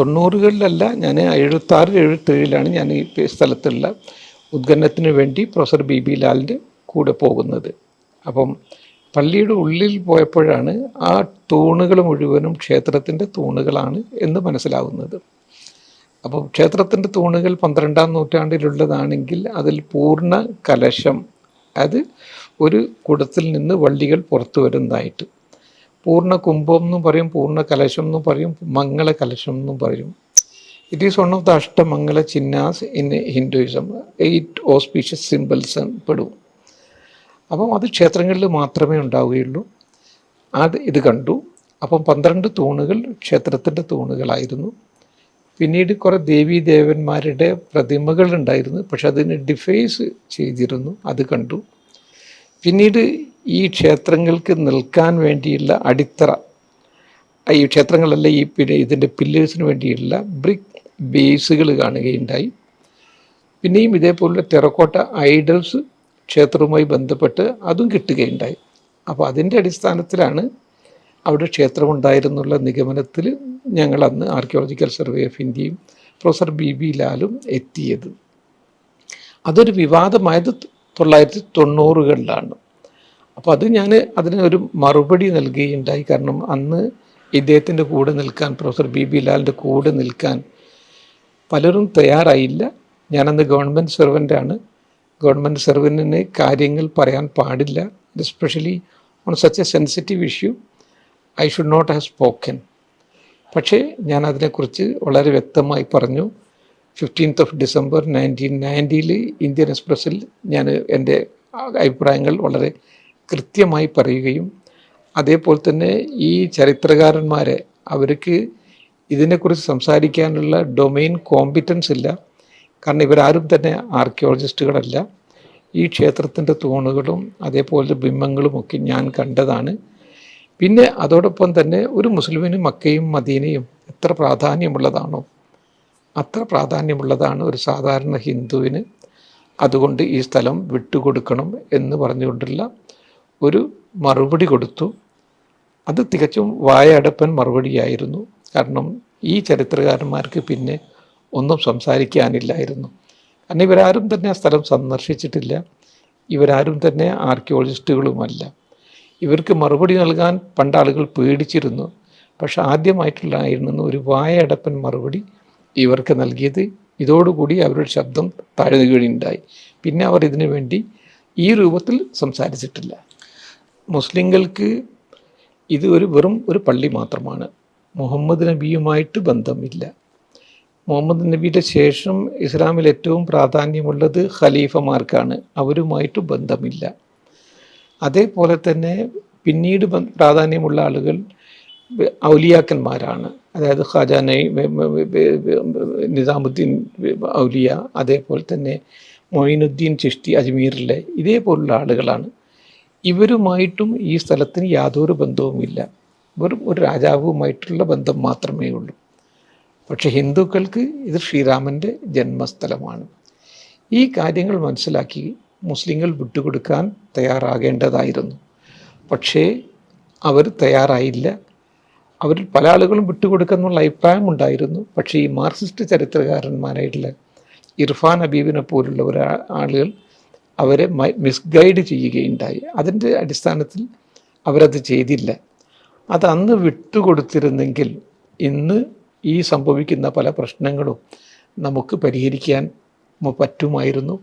തൊണ്ണൂറുകളിലല്ല ഞാൻ എഴുപത്താറ് എഴുപത്തേഴിലാണ് ഞാൻ ഈ സ്ഥലത്തുള്ള ഉദ്ഘനത്തിന് വേണ്ടി പ്രൊഫസർ ബി ബി ലാലിന്റെ കൂടെ പോകുന്നത്. അപ്പം പള്ളിയുടെ ഉള്ളിൽ പോയപ്പോഴാണ് ആ തൂണുകൾ മുഴുവനും ക്ഷേത്രത്തിന്റെ തൂണുകളാണ് എന്ന് മനസ്സിലാവുന്നത്. അപ്പം ക്ഷേത്രത്തിന്റെ തൂണുകൾ പന്ത്രണ്ടാം നൂറ്റാണ്ടിലുള്ളതാണെങ്കിൽ അതിൽ പൂർണ കലശം അത് ഒരു കുടത്തിൽ നിന്ന് വള്ളികൾ പുറത്തു വരുന്നതായിട്ട് പൂർണ കുംഭം എന്നും പറയും പൂർണ കലശം എന്നും പറയും മംഗള കലശം എന്നും പറയും. It is one of the Ashtamangala ചിഹ്നാസ് in Hinduism eight auspicious symbols പെടും. അപ്പം അത് ക്ഷേത്രങ്ങളിൽ മാത്രമേ ഉണ്ടാവുകയുള്ളൂ. അത് ഇത് കണ്ടു. അപ്പം പന്ത്രണ്ട് തൂണുകൾ ക്ഷേത്രത്തിന്റെ തൂണുകളായിരുന്നു. പിന്നീട് കുറേ ദേവീദേവന്മാരുടെ പ്രതിമകൾ ഉണ്ടായിരുന്നു പക്ഷെ അതിന് ഡിഫേസ് ചെയ്തിരുന്നു. അത് കണ്ടു. പിന്നീട് ഈ ക്ഷേത്രങ്ങൾക്ക് നിൽക്കാൻ വേണ്ടിയുള്ള അടിത്തറ ഈ ക്ഷേത്രങ്ങളല്ല ഈ പിന്നെ ഇതിന്റെ പില്ലേഴ്സിന് വേണ്ടിയുള്ള ബ്രിക് ബേസുകൾ കാണുകയുണ്ടായി. പിന്നെയും ഇതേപോലുള്ള ടെറക്കോട്ട ഐഡൽസ് ക്ഷേത്രവുമായി ബന്ധപ്പെട്ട് അതും കിട്ടുകയുണ്ടായി. അപ്പോൾ അതിന്റെ അടിസ്ഥാനത്തിലാണ് അവിടെ ക്ഷേത്രമുണ്ടായിരുന്നുള്ള നിഗമനത്തിൽ ഞങ്ങൾ അന്ന് ആർക്കിയോളജിക്കൽ സർവേ ഓഫ് ഇന്ത്യയും പ്രൊഫസർ ബി ബി ലാലും എത്തിയത്. അതൊരു വിവാദമായത് തൊള്ളായിരത്തി തൊണ്ണൂറുകളിലാണ്. അപ്പോൾ അത് ഞാൻ അതിന് ഒരു മറുപടി നൽകുകയുണ്ടായി കാരണം അന്ന് ഇദ്ദേഹത്തിന്റെ കൂടെ നിൽക്കാൻ പ്രൊഫസർ ബി ബി ലാലിന്റെ കൂടെ നിൽക്കാൻ പലരും തയ്യാറായില്ല. ഞാനന്ന് ഗവൺമെന്റ് സെർവന്റാണ് ഗവൺമെന്റ് സെർവന്റിന് കാര്യങ്ങൾ പറയാൻ പാടില്ല. Especially on such a sensitive issue I should not have spoken പക്ഷേ ഞാൻ അതിനെക്കുറിച്ച് വളരെ വ്യക്തമായി പറഞ്ഞു. ഫിഫ്റ്റീൻത്ത് ഓഫ് ഡിസംബർ നയന്റീൻ നയന്റിയിൽ ഇന്ത്യൻ എക്സ്പ്രസ്സിൽ ഞാൻ എന്റെ അഭിപ്രായങ്ങൾ വളരെ കൃത്യമായി പറയുകയും അതേപോലെ തന്നെ ഈ ചരിത്രകാരന്മാരെ അവർക്ക് ഇതിനെക്കുറിച്ച് സംസാരിക്കാനുള്ള ഡൊമെയിൻ കോമ്പിറ്റൻസ് ഇല്ല. കാരണം ഇവരാരും തന്നെ ആർക്കിയോളജിസ്റ്റുകളല്ല ഈ ക്ഷേത്രത്തിന്റെ തൂണുകളും അതേപോലെ ബിംബങ്ങളും ഒക്കെ ഞാൻ കണ്ടതാണ്. പിന്നെ അതോടൊപ്പം തന്നെ ഒരു മുസ്ലിമിന് മക്കയും മദീനയും എത്ര പ്രാധാന്യമുള്ളതാണോ? അത്ര പ്രാധാന്യമുള്ളതാണ് ഒരു സാധാരണ ഹിന്ദുവിന്. അതുകൊണ്ട് ഈ സ്ഥലം വിട്ടുകൊടുക്കണം എന്ന് പറഞ്ഞുകൊണ്ടുള്ള ഒരു മറുപടി കൊടുത്തു. അത് തികച്ചും വായടപ്പൻ മറുപടിയായിരുന്നു. കാരണം ഈ ചരിത്രകാരന്മാർക്ക് പിന്നെ ഒന്നും സംസാരിക്കാനില്ലായിരുന്നു. കാരണം ഇവരാരും തന്നെ ആ സ്ഥലം സന്ദർശിച്ചിട്ടില്ല. ഇവരാരും തന്നെ ആർക്കിയോളജിസ്റ്റുകളുമല്ല. ഇവർക്ക് മറുപടി നൽകാൻ പണ്ടാളുകൾ പേടിച്ചിരുന്നു. പക്ഷെ ആദ്യമായിട്ടുള്ളായിരുന്നു ഒരു വായടപ്പൻ മറുപടി ഇവർക്ക് നൽകിയത്. ഇതോടുകൂടി അവരുടെ ശബ്ദം താഴ്ന്നുകയുണ്ടായി പിന്നെ അവർ ഇതിനു വേണ്ടി ഈ രൂപത്തിൽ സംസാരിച്ചിട്ടില്ല. മുസ്ലിങ്ങൾക്ക് ഇത് ഒരു വെറും ഒരു പള്ളി മാത്രമാണ്. മുഹമ്മദ് നബിയുമായിട്ട് ബന്ധമില്ല. മുഹമ്മദ് നബിയുടെ ശേഷം ഇസ്ലാമിൽ ഏറ്റവും പ്രാധാന്യമുള്ളത് ഖലീഫമാർക്കാണ്. അവരുമായിട്ട് ബന്ധമില്ല. അതേപോലെ തന്നെ പിന്നീട് പ്രാധാന്യമുള്ള ആളുകൾ ഔലിയാക്കന്മാരാണ്. അതായത് ഖാജാനൈ നിസാമുദ്ദീൻ ഔലിയ അതേപോലെ തന്നെ മൊയിനുദ്ദീൻ ചിഷ്തി അജ്മീറിലെ ഇതേപോലുള്ള ആളുകളാണ്. ഇവരുമായിട്ടും ഈ സ്ഥലത്തിന് യാതൊരു ബന്ധവുമില്ല. വെറും ഒരു രാജാവുമായിട്ടുള്ള ബന്ധം മാത്രമേ ഉള്ളൂ. പക്ഷെ ഹിന്ദുക്കൾക്ക് ഇത് ശ്രീരാമന്റെ ജന്മസ്ഥലമാണ്. ഈ കാര്യങ്ങൾ മനസ്സിലാക്കി മുസ്ലിങ്ങൾ വിട്ടുകൊടുക്കാൻ തയ്യാറാകേണ്ടതായിരുന്നു. പക്ഷേ അവർ തയ്യാറായില്ല. അവരിൽ പല ആളുകളും വിട്ടുകൊടുക്കുന്നുള്ള അഭിപ്രായം ഉണ്ടായിരുന്നു. പക്ഷേ ഈ മാർക്സിസ്റ്റ് ചരിത്രകാരന്മാരായിട്ടുള്ള ഇർഫാൻ അബീബിനെ പോലുള്ള ഒരു ആളുകൾ അവരെ മിസ്ഗൈഡ് ചെയ്യുകയുണ്ടായി. അതിന്റെ അടിസ്ഥാനത്തിൽ അവരത് ചെയ്തില്ല. അത് അന്ന് വിട്ടുകൊടുത്തിരുന്നെങ്കിൽ ഇന്ന് ഈ സംഭവിക്കുന്ന പല പ്രശ്നങ്ങളും നമുക്ക് പരിഹരിക്കാൻ പറ്റുമായിരുന്നു.